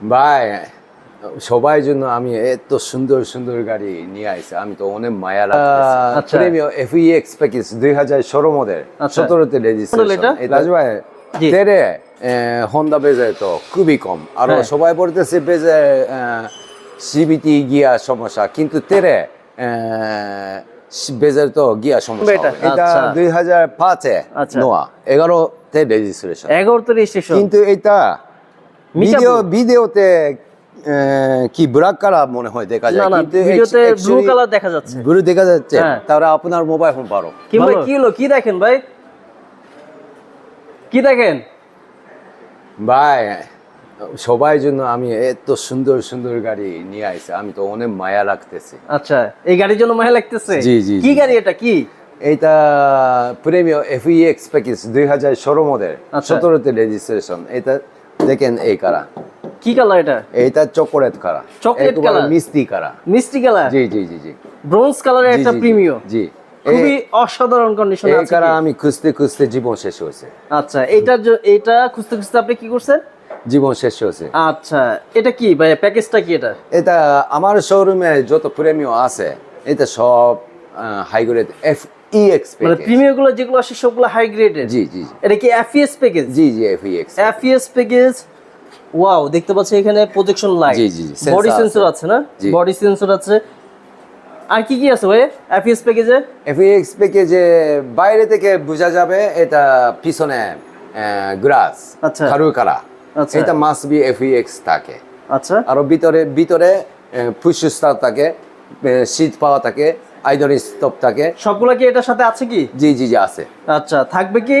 ভাই সবাই জন্য আমি এত সুন্দর সুন্দর গাড়ি নিয়ে আইছি আমি তো অনেক মায়া আচ্ছা। প্রিমিয়াম এফইএক্স প্যাকেজ দুই হাজার ষোলো মডেল আচ্ছা। সতেরোতে রেজিস্ট্রেশন? রাজু ভাই তেরে হন্ডা বেজে তো খুবই কম আর হ্যাঁ। সবাই বলতেছে বেজে সিবিটি গিয়া সমস্যা কিন্তু তেরে বেজের তো গিয়া সমস্যা এটা? আচ্ছা। দুই হাজার পাঁচে আচ্ছা। নোয়া এগারোতে রেজিস্ট্রেশন এগারোতে রেজিস্ট্রেশন কিন্তু এটা ভিডিও ভিডিওতে কি ব্ল্যাক কালার মনে হয় দেখা যায়। না ভিডিওতে ব্লু কালার দেখা যাচ্ছে। ব্লু দেখা যাচ্ছে। হ্যাঁ। তাহলে আপনার মোবাইল ফোন পারো কি ভাই কি হলো কি দেখেন ভাই? কি দেখেন? ভাই সবাই জন্য আমি এত সুন্দর সুন্দর গাড়ি নিয়ে আইছি। আমি তো অনেক মায়া লাগতেছে। আচ্ছা এই গাড়ির জন্য মায়া লাগতেছে? জি, জি, কি গাড়ি এটা কি? এইটা প্রিমিয়াম এফইএক্স প্যাকেজ দুই হাজার ষোলো মডেল আচ্ছা। সতেরোতে রেজিস্ট্রেশন এটা দেখেন এই কারা। কি কালার এটা? এইটা চকোলেট কারা। একেবারে color? মিষ্টি কারা? মিষ্টি কালার? জি জি জি জি। ব্রোঞ্জ কালারের একটা প্রিমিয় জি খুবই অসাধারণ কন্ডিশনে আছে কারা আমি খুঁজতে খুঁজতে জীবন শেষ হয়েছে। আচ্ছা এটা এটা খুঁজতে খুঁজতে আপনি কি করছেন? জীবন শেষ হয়েছে। আচ্ছা এটা কি? ভাই প্যাকেজটা কি এটা? এটা আমার শোরুমে যত প্রেমীয় আছে এটা সব high grade F E X মানে প্রিমিয়ারগুলো যেগুলো আসে সবগুলো হাই গ্রেডের জি জি এটা কি এফইএস প্যাকেজ জি জি F E X FES package wow দেখতে পাচ্ছি এখানে প্রজেকশন লাইট জি, জি, বডি সেন্সর আছে। না? বডি সেন্সর আছে। আর কি কি আছে ভাই এফইএস প্যাকেজে এফ ই প্যাকেজে বাইরে থেকে বোঝা যাবে এটা পিছনে গ্রাস আচ্ছা। খারু কারা আচ্ছা। এটা মাস বি এফ ই এক্স থাকে। আচ্ছা। আরও ভিতরে ভিতরে ফুসুস্তার থাকে শীত পাওয়া থাকে। আইডন স্টপ থাকে। সবগুলো কি এটার সাথে আছে কি? জি জি জি আছে। আচ্ছা থাকবে কি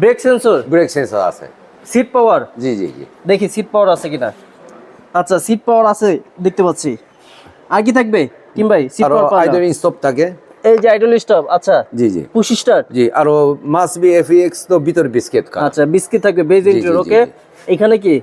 ব্রেক সেন্সর? ব্রেক সেন্সর আছে। Seat power? জি জি জি। দেখি সিট পাওয়ার আছে কিনা। আচ্ছা সিট পাওয়ার আছে দেখতে পাচ্ছি। আর কি থাকবে? কিম ভাই সিট পাওয়ার পাওয়া আইডন স্টপ থাকে। এই যে আইডল স্টপ আচ্ছা। জি জি। Push start. জি আরও মাস বি এফ এক্স তো ভিতর বিস্কিট কার আচ্ছা বিস্কিট থাকবে বেজ ইন্টার ওকে। এখানে কি?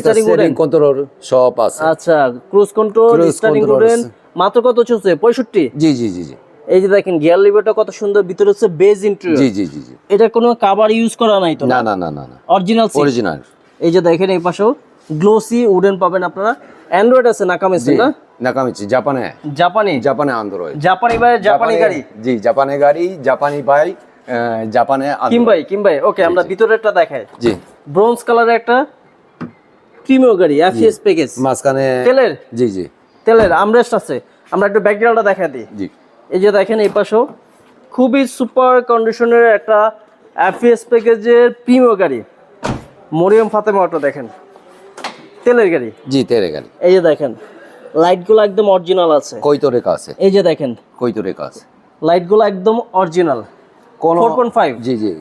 স্টারিং কন্ট্রোল সব আছে। আচ্ছা ক্রুজ কন্ট্রোল স্টারিং আছে। মাত্র কত চলছে? পঁয়ষট্টি? জি জি জি জি। এই যে দেখেন গিয়ার লিভারটা কত সুন্দর ভিতরে হচ্ছে বেজ ইন্টেরিয়র জি জি জি জি। এটা কোনো কাভার ইউজ করা নাই তো না? না না না অরিজিনাল অরিজিনাল এই যে দেখেন এই পাশেও গ্লোসি উডেন পাবেন আপনারা। অ্যান্ড্রয়েড আছে নাকামেছে জি না? নাকামিচি জাপানে জাপানি জাপানে আন্দ্রয়েড জাপানি ভাই জাপানি গাড়ি। জি জাপানে গাড়ি জাপানি বাই জাপানে। কিম ভাই কিম ভাই ওকে আমরা ভিতরেরটা দেখাই। জি। ব্রোঞ্জ কালারের একটা প্রিমিয়ার গাড়ি এফএস প্যাকেজ মাঝখানে তেলের জি জি। তেলের আমরেস্ট আছে আমরা একটু ব্যাকগ্রাউন্ডটা দেখা দিই। জি। এই যে দেখেন এই পাশেও খুবই সুপার কন্ডিশনের একটা এফএস প্যাকেজের প্রিমিয়ার গাড়ি। মরিয়ম ফাতেমা অটো দেখেন। তেলের গাড়ি। জি তেলের গাড়ি। এই যে দেখেন লাইটগুলো একদম অরিজিনাল আছে। কই তো রেখা আছে। এই যে দেখেন। কই তো রেখা আছে। লাইটগুলো একদম অরিজিনাল কোন ফোর পয়েন্ট ফাইভ জি জি।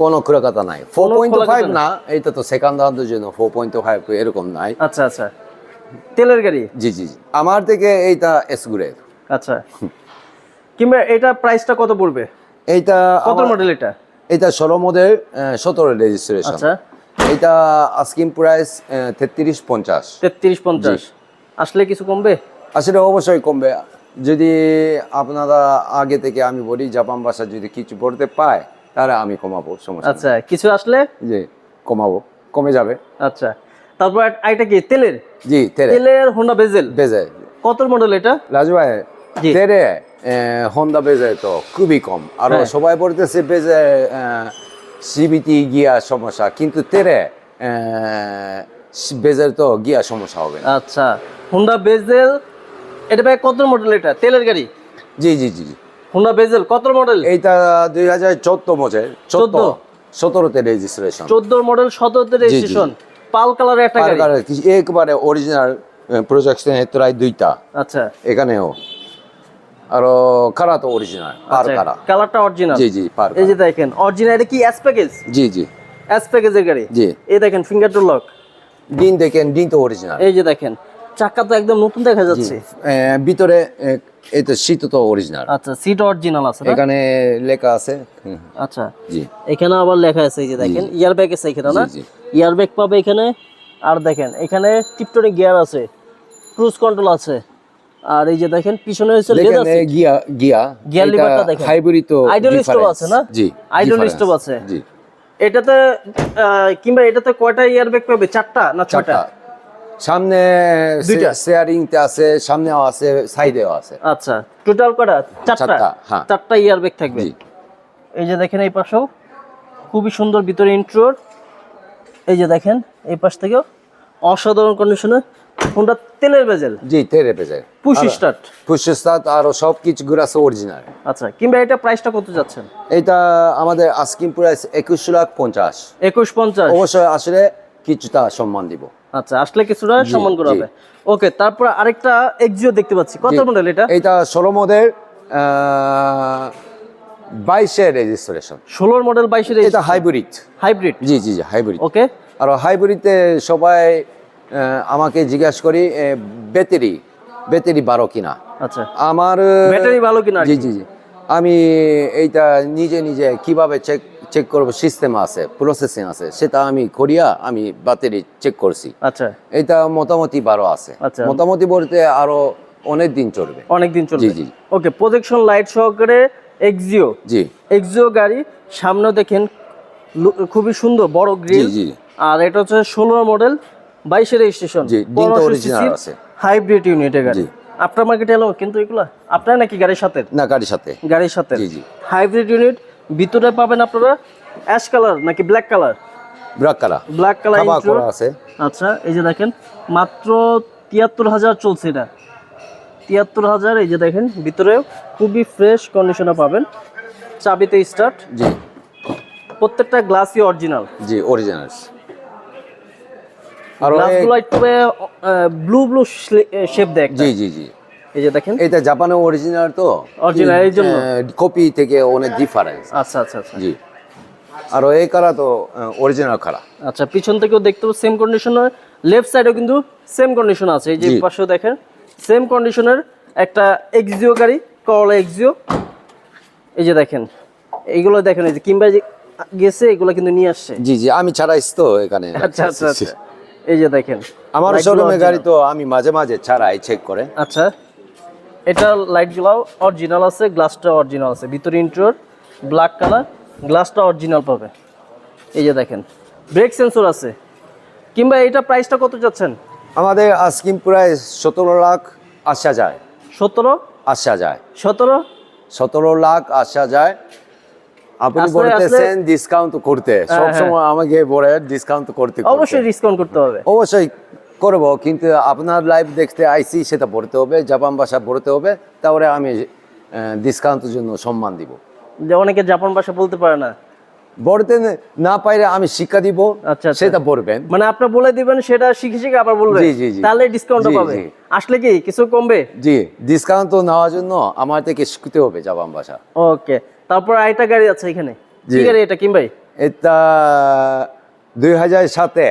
কোনো খোলাকাতা নাই। ফোর পয়েন্ট ফাইভ না এইটা তো সেকেন্ড হান্ডের জন্য ফোর পয়েন্ট ফাইভ এরকম নাই। আচ্ছা আচ্ছা। তেলের গাড়ি? জি জি জি। আমার থেকে এইটা এসগুরের আচ্ছা। কিংবা এটা প্রাইসটা কত পড়বে? এইটা কত মডেল এটা? এটা ষোলো মডেল সতেরো রেজিস্ট্রেশন আচ্ছা। এটা আস্কিং প্রাইস তেত্রিশ পঞ্চাশ। তেত্রিশ পঞ্চাশ। আসলে কিছু কমবে? আসলে অবশ্যই কমবে। যদি আপনারা আগে থেকে আমি বলি জাপান ভাষা যদি কিছু পড়তে পায় তাহলে আমি কমাবো সমস্যা আচ্ছা কিছু আসলে? জি কমাবো। কমে যাবে। আচ্ছা। তারপর এটা কি? তেলের? জি তেলের। হোন্ডা বেজেল বেজে কত মডেল এটা? রাজু ভাই জি। তেরে হন্ডা বেজে তো খুবই কম। আর হ্যাঁ। সবাই বলতেছে বেজে সিবিটি গিয়া সমস্যা কিন্তু তেরে বেজের তো গিয়া সমস্যা হবে না। আচ্ছা হোন্ডা বেজেল এটা ভাই কত মডেল এটা? তেলের গাড়ি? জি জি জি জি। হোন্ডা বেজেল কত মডেল এইটা দুই হাজার চোদ্দ মডেল চোদ্দ সতেরোতে রেজিস্ট্রেশন চোদ্দ মডেল সতেরোতে রেজিস্ট্রেশন পাল কালারের একটা গাড়ি? একবারে অরিজিনাল প্রজেকশন প্রায় দুইটা। আচ্ছা। এখানেও। আরও কারা তো অরিজিনাল পার কারা? কালারটা অরিজিনাল জি জি পার আচ্ছা। এই যে দেখেন অরিজিনাল এটা কি এস প্যাকেজ জি জি। এস প্যাকেজের গাড়ি? জি। এই দেখেন ফিঙ্গার টু লক দিন দেখেন দিন তো অরিজিনাল এই যে দেখেন চাকা তো একদম নতুন দেখা যাচ্ছে। ভিতরে আহ, এই তো অরিজিনাল আচ্ছা সিট অরিজিনাল আছে এখানে লেখা আছে। আচ্ছা। জি। এখানে আবার লেখা আছে এই যে দেখেন ইয়ার ব্যাগ আছে এখানে না? ব্যাগ পাবে এখানে আর দেখেন এখানে টিপটনিক গিয়ার আছে ক্রুজ কন্ট্রোল আছে আর এই যে দেখেন পিছনে হচ্ছে লেদার গিয়া গিয়া গিয়ার লিভারটা দেখেন। হাইব্রিড তো stop difference। আছে না? জি difference। stop আছে। জি এটাতে কিংবা এটাতে কয়টা ব্যাগ পাবে চারটা না চারটা সামনে? শেয়ারিংতে আছে সামনেও আছে সাইডেও আছে আচ্ছা টোটাল কটা চারটা চারটা। চারটা ইয়ার থাকবে জি এই যে দেখেন এই পাশেও খুবই সুন্দর ভিতরে ইন্ট্রোর এই যে দেখেন এই পাশ থেকেও অসাধারণ কন্ডিশনে ফোনটা তেলের বেজেল জি তেরে পেজে পুশ স্টার্ট পুষ্টাত আরও সব কিছু গুলো আছে অরিজিনাল আচ্ছা কিংবা এটা প্রাইসটা কত যাচ্ছেন? এটা আমাদের আস্কিম প্রাইস একুশ লাখ পঞ্চাশ। একুশ পঞ্চাশ। অবশ্যই আসলে কিছুটা সম্মান দিব। আচ্ছা আসলে কিছুটা সম্মান করা হবে। ওকে তারপর আরেকটা এক্সিও দেখতে পাচ্ছি। কত। মডেল এটা? এটা ষোলো মডেল বাইশের রেজিস্ট্রেশন ষোলোর মডেল বাইশের এটা হাইব্রিড হাইব্রিড জি জি জি হাইব্রিড ওকে আর হাইব্রিডে সবাই আমাকে জিজ্ঞাসা করি ব্যাটারি ব্যাটারি বারো কিনা? আচ্ছা। আমার ব্যাটারি ভালো কিনা জি জি জি। আমি এইটা নিজে নিজে কীভাবে চেক চেক করব? সিস্টেম আছে প্রসেসিং আছে সেটা আমি করিয়া আমি ব্যাটারি চেক করছি। আচ্ছা। এটা মোটামুটি বারো আছে। আচ্ছা। মোটামুটি বলতে আরও অনেক দিন চলবে। অনেক দিন চলবে। জি, জি। ওকে প্রজেকশন লাইট সহকারে এক্সিও জি। এক্সিও গাড়ি সামনে দেখেন খুবই সুন্দর বড় গ্রিল। আর এটা হচ্ছে ষোলো মডেল বাইশের আছে। হাইব্রিড ইউনিটের গাড়ি। আপনার মার্কেটে এলো কিন্তু এগুলা আপনার নাকি গাড়ির সাথে? না গাড়ির সাথে। গাড়ির সাথে। জি, জি। হাইব্রিড ইউনিট ভিতরে পাবেন আপনারা অ্যাশ কালার নাকি black colour black colour black colour আছে। আচ্ছা এই যে দেখেন মাত্র তিয়াত্তর হাজার চলছে এটা। তিয়াত্তর হাজার এই যে দেখেন ভিতরে খুবই ফ্রেশ কন্ডিশনে পাবেন। চাবিতে স্টার্ট জি। প্রত্যেকটা গ্লাসই অরিজিনাল জি অরিজিনাল আর গ্লাসগুলো একটু ব্লু ব্লু শেপ একটা। জি জি জি। এই যে দেখেন। এটা জাপানের অরিজিনাল তো? Original, এই জন্য। কপি থেকে অনেক ডিফারেন্স আচ্ছা আচ্ছা আচ্ছা। জি। আর এই কারা তো অরিজিনাল কারা আচ্ছা পিছন থেকেও দেখতে সেম কন্ডিশন লেফট সাইডেও কিন্তু সেম কন্ডিশন আছে। এই যে জি। পাশেও দেখেন সেম কন্ডিশনের একটা এক্সিও গাড়ি করলা এক্সিও এই যে দেখেন এইগুলো দেখেন এই যে কিংবা যে গেছে এগুলো কিন্তু নিয়ে আসছে। জি জি আমি ছাড়াইছি তো এখানে। আচ্ছা আচ্ছা আচ্ছা। এই যে দেখেন আমার শোরুমে গাড়ি তো আমি মাঝে মাঝে ছাড়াই চেক করে। আচ্ছা এটা লাইটগুলো অরিজিনাল আছে গ্লাসটা অরিজিনাল আছে। ভিতরে ইন্টোর ব্ল্যাক কালার গ্লাসটা অরিজিনাল পাবে। এই যে দেখেন ব্রেক সেন্সর আছে। কিংবা এটা প্রাইসটা কত যাচ্ছেন আমাদের আস্কিম প্রায় সতেরো লাখ আসা যায়। সতেরো? আসা যায়। সতেরো? সতেরো লাখ আসা যায়। আপনি বলতেছেন ডিসকাউন্ট করতে। হ্যাঁ, সবসময় আমাকে বলে ডিসকাউন্ট করতে করতে। অবশ্যই ডিসকাউন্ট করতে হবে। অবশ্যই করব কিন্তু আপনার লাইভ দেখতে আইসি সেটা পড়তে হবে জাপান ভাষা পড়তে হবে তাহলে আমি ডিসকাউন্টের জন্য সম্মান দিব। যে অনেকে জাপান ভাষা বলতে পারে না। পড়তে না পাইলে আমি শিক্ষা দিব আচ্ছা, আচ্ছা। সেটা পড়বেন মানে আপনি বলে দিবেন সেটা শিখে শিখে আবার বলবেন। জি, জি, জি। তাহলে ডিসকাউন্টটা জি, পাবে। আসলে কি কিছু কমবে? জি ডিসকাউন্ট তো নেওয়ার জন্য আমার থেকে শিখতে হবে জাপান ভাষা। ওকে তারপর আরেকটা গাড়ি আছে এখানে। কি গাড়ি এটা কিনবাই এটা দুই হাজার সাতে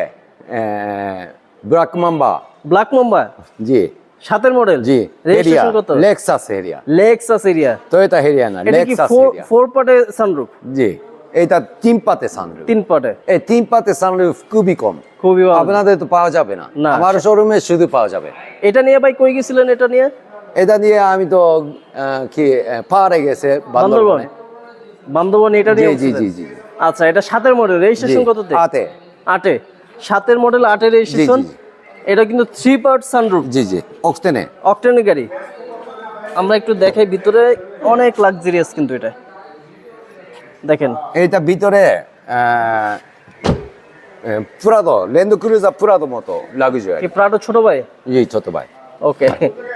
ব্রাক মাম্বা। ব্ল্যাক মুম্বাই জি। সাতের মডেল জি রেজিস্ট্রেশন কত? Lexus Harrier. Lexus Harrier Toyota Harrier না লেক্সাস হেরিয়া। ফোর পার্টে সানরুফ জি। এটা তিন পাতে সানরুফ তিন পার্টে এই তিন পাতে সানরুফ খুবই কম। খুবই আপনাদের তো পাওয়া যাবে না। আমার শোরুমে শুধু পাওয়া যাবে। এটা নিয়ে ভাই কই গেছিলেন এটা নিয়ে? এটা দিয়ে আমি তো কি পাহাড়ে গেছে বান্দরবন। বান্দরবনে। এটা নিয়ে জি জি জি আচ্ছা এটা সাতের মডেল রেজিস্ট্রেশন কততে? আতে আটে। সাতের মডেল আটের রেজিস্ট্রেশন এটা কিন্তু থ্রি পার্ট সানরুফ জি। জি অক্সটেনে অকটেনের গাড়ি। আমরা একটু দেখাই ভিতরে অনেক লাক্সারিয়াস কিন্তু এটা। দেখেন। এইটা ভিতরে এ, ল্যান্ড ক্রুজার পুরাদো মতো লাগুজুয়ারি কি প্রাডো ছোট ভাই? জি ছোট ভাই। ওকে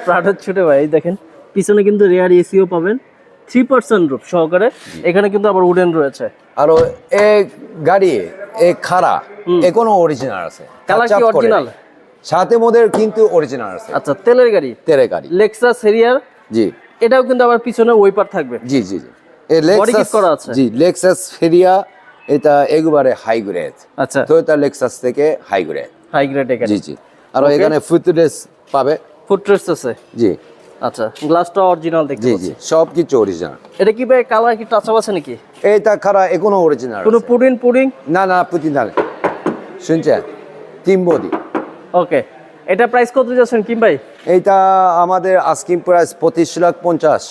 প্রাডোর ছোট ভাই এই দেখেন পিছনে কিন্তু রেয়ার এসিও পাবেন থ্রি পার্সেন্ট রুপ সহকারে। এখানে কিন্তু আবার উডেন রয়েছে। আর এই গাড়ি এই খারা এখনও অরিজিনাল আছে। Colour কি? নাই। সাথে মোদের কিন্তু অরিজিনাল আছে। আচ্ছা তেলের গাড়ি? তেলের গাড়ি। লেক্সাস হেরিয়ার জি। এটাও কিন্তু আবার পিছনে ওয়েপার থাকবে। জি জি জি। এই লেক্সাস করা আছে? জি লেক্সাস ফেরিয়া এটা একবারে হাই গ্রেড আচ্ছা। টয়োটা লেক্সাস থেকে হাই গ্রেড হাই গ্রেড গাড়ি জি জি। আর এখানে ফুটরেস পাবে। ফুটরেস্ট আছে? জি। আচ্ছা গ্লাসটা অরিজিনাল দেখতে জি পাচ্ছি জি। সব কিছু অরিজিনাল এটা কি ভাই কালার কি টাচ আছে নাকি? এইটা খারা এখনও অরিজিনাল কোনো পুডিং পুডিং না না পুতি না শুনছেন? তিন বডি ওকে এটা প্রাইস কত যাচ্ছেন কিম ভাই? এইটা আমাদের আস্কিং প্রাইস পঁচিশ লাখ পঞ্চাশ।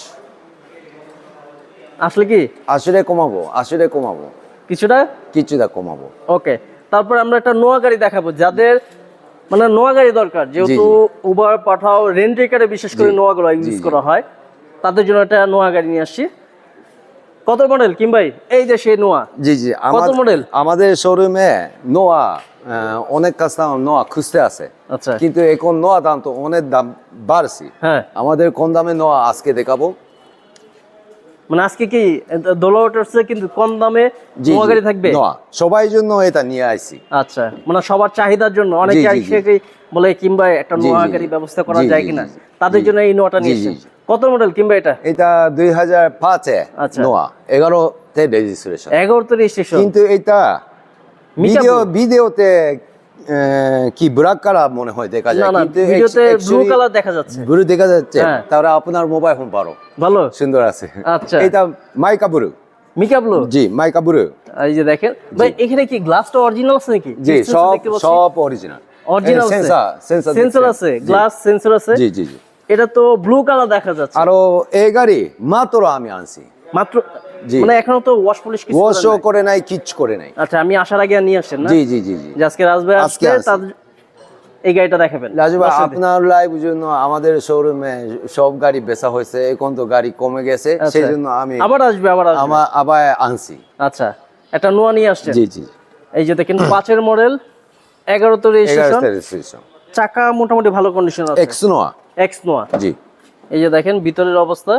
আসলে কি? আসলে কমাবো আসলে কমাবো। কিছুটা? কিছুটা কমাবো। ওকে তারপর আমরা একটা নোয়া গাড়ি দেখাবো যাদের মানে নোয়া গাড়ি দরকার যেহেতু উবার পাঠাও রেন্ট কারে বিশেষ করে জি। নোয়াগুলো ইউজ। করা হয় তাদের জন্য একটা নোয়া গাড়ি নিয়ে আসছি। কত মডেল কিম ভাই এই যে সেই নোয়া। জি জি আমাদের- মডেল আমাদের শোরুমে নোয়া অনেক কাস্টমার নোয়া খুঁজতে আছে আচ্ছা। কিন্তু এখন নোয়া দাম তো অনেক দাম বাড়ছে। হ্যাঁ। আমাদের কম দামে নোয়া আজকে দেখাবো। মানে আজকে কি দোলা ওঠার্সে কিন্তু কম দামে নোয়া গাড়ি থাকবে? সবাই জন্য এটা নিয়ে আইছি। আচ্ছা মানে সবার চাহিদার জন্য অনেকে কি বলে কিংবা একটা নোয়া গাড়ি ব্যবস্থা করা যায় কিনা। তাদের জন্য এই নোয়াটা নিয়ে জি, জি, এসেছেন জি। কত মডেল কিংবা এটা? এটা দুই হাজার পাঁচে আচ্ছা। নোয়া এগারোতে রেজিস্ট্রেশন এগারো তো রেজিস্ট্রেশন কিন্তু এটা ভিডিও ভিডিওতে কি ব্রাক কালার মনে হয় দেখা যায় না ভিডিওতে ব্লু কালার দেখা যাচ্ছে। ব্লু দেখা যাচ্ছে। হ্যাঁ। তাহলে আপনার মোবাইল ফোন ভালো। সুন্দর আছে। আচ্ছা। এটা মাইকা ব্লু মিকা ব্লু জি মাইকা ব্লু এই যে দেখেন। ভাই এখানে কি গ্লাসটা অরিজিনাল আছে নাকি? জি সব সব অরিজিনাল আছে? সেন্সর সেন্সর সেন্সর আছে গ্লাস সেন্সর আছে। জি জি জি। এটা তো ব্লু কালার দেখা যাচ্ছে। আরও এই গাড়ি মাত্র আমি আনছি। মাত্র। মানে এখনও তো ওয়াশ পলিশ কিছু ওয়াশও করে নাই কিচ করে নাই। আচ্ছা আমি আসার আগে নিয়ে আসছেন না? জি জি জি জি। আজকে রাজভাই আজকে আসছি। এই গাড়িটা দেখাবেন। আপনার লাইভ জন্য আমাদের শোরুমে সব গাড়ি বেচা হয়েছে এখন তো গাড়ি কমে গেছে আচ্ছা। সেই জন্য আমি আবার আসবে আবার আসবে। আবার আনছি। আচ্ছা একটা নোয়া নিয়ে আসছেন? জি জি। এই যে দেখেন পাঁচের মডেল এগারো তো রেজিস্ট্রেশন চাকা মোটামুটি ভালো কন্ডিশন আছে। এক্স নোয়া এক্স নোয়া জি। এই যে দেখেন ভিতরের অবস্থা।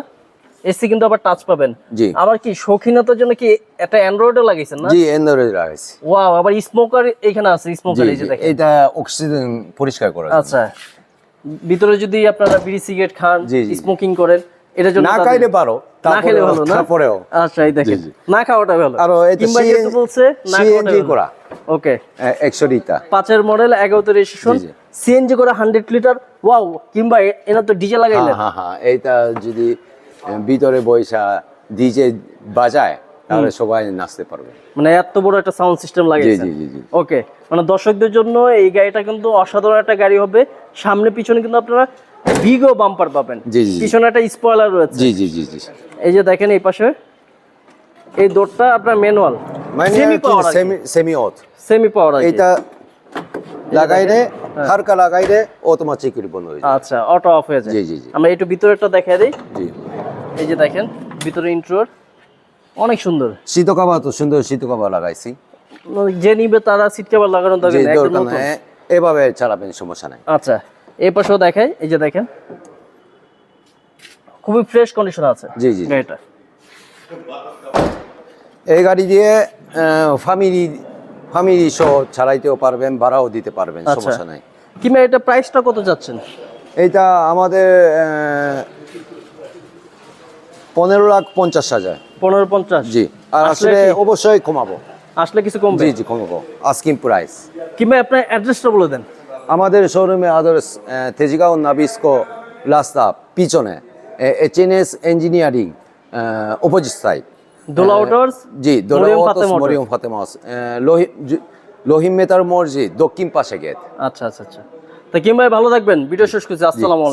এসি কিন্তু আবার টাচ পাবেন। জি। আবার কি শৌখিনতার জন্য কি একটা অ্যান্ড্রয়েডও লাগিয়েছেন না? জি এন্ডোরে রাখছি ওয়াও আবার স্মোকার এখানে আছে স্মোকার এই যে দেখেন। এটা অক্সিজেন পরিষ্কার করা আচ্ছা। ভিতরে যদি আপনারা বিড়ি সিগারেট খান। স্মোকিং করেন এটার জন্য না খাইলে পারো না খেলে ভালো না? তারপরেও। আচ্ছা এই দেখেন। না খাওয়াটা ভালো। আরও তো কিংবা CNG বলছে না CNG করা। ওকে একশো লিটার। পাঁচের মডেল এগারোতে রেজিস্ট্রেশন জি, জি। সিএনজি করে হান্ড্রেড লিটার ওয়াও কিংবা এ- এনার তো ডিজে লাগাইলেন। হ্যাঁ হ্যাঁ এইটা যদি ভিতরে বৈশা ডিজে বাজায় তাহলে সবাই নাচতে পারবে। মানে এত বড় একটা সাউন্ড সিস্টেম লাগাইছেন জি জি জি ওকে মানে দর্শকদের জন্য এই গাড়িটা কিন্তু অসাধারণ একটা গাড়ি হবে। সামনে পিছনে কিন্তু আপনারা বিগো বাম্পার পাবেন। জি, জি, জি। পিছনে একটা স্পয়লার রয়েছে। জি জি জি জি। এই যে দেখেন এই পাশে এই দৌড়টা আপনার ম্যানুয়াল মানে সেমি পাওয়ার সেমি সেমি অথ সেমি পাওয়ার এইটা লাগাইলে হালকা লাগাইলে অটোমেটিক বন্ধ হয়ে যায় আচ্ছা অটো অফ হয়ে যায়। জি জি জি। আমরা একটু ভিতরেরটা দেখাই দিই। জি। এই যে দেখেন ভিতরে ইন্ট্রোর অনেক সুন্দর। শীত কাবা তো সুন্দর শীত কাবা লাগাইছি। মানে যে নিবে তারা সিট কভার লাগানো যে দরকার নেই, এভাবে চালাবেন সমস্যা নাই। আচ্ছা এই পাশেও দেখাই এই যে দেখেন খুবই ফ্রেশ কন্ডিশন আছে। জি জি গাড়িটা এই গাড়ি দিয়ে ফ্যামিলি ফ্যামিলি সহ চালাইতেও পারবেন ভাড়াও দিতে পারবেন আচ্ছা। সমস্যা নাই। কিংবা এটা প্রাইসটা কত যাচ্ছেন? এইটা আমাদের পনেরো লাখ পঞ্চাশ হাজার। পনেরো পঞ্চাশ? জি। আর আসলে অবশ্যই কমাবো আসলে কিছু কমবে? জি জি কমাবো আস্কিং প্রাইস কিংবা আপনার অ্যাড্রেসটা বলে দেন। আমাদের শোরুমে আদার্স তেজগাঁও নাবিস্কো রাস্তা পিছনে H N S engineering opposite side Dola Motors জি দোলা মরিয়ম ফাতেমাস লোহিম মেতার মসজিদ দক্ষিণ পাশে গেট আচ্ছা আচ্ছা আচ্ছা। তা কিংবা ভালো থাকবেন। ভিডিও শেষ করছি। আসসালামু আলাইকুম।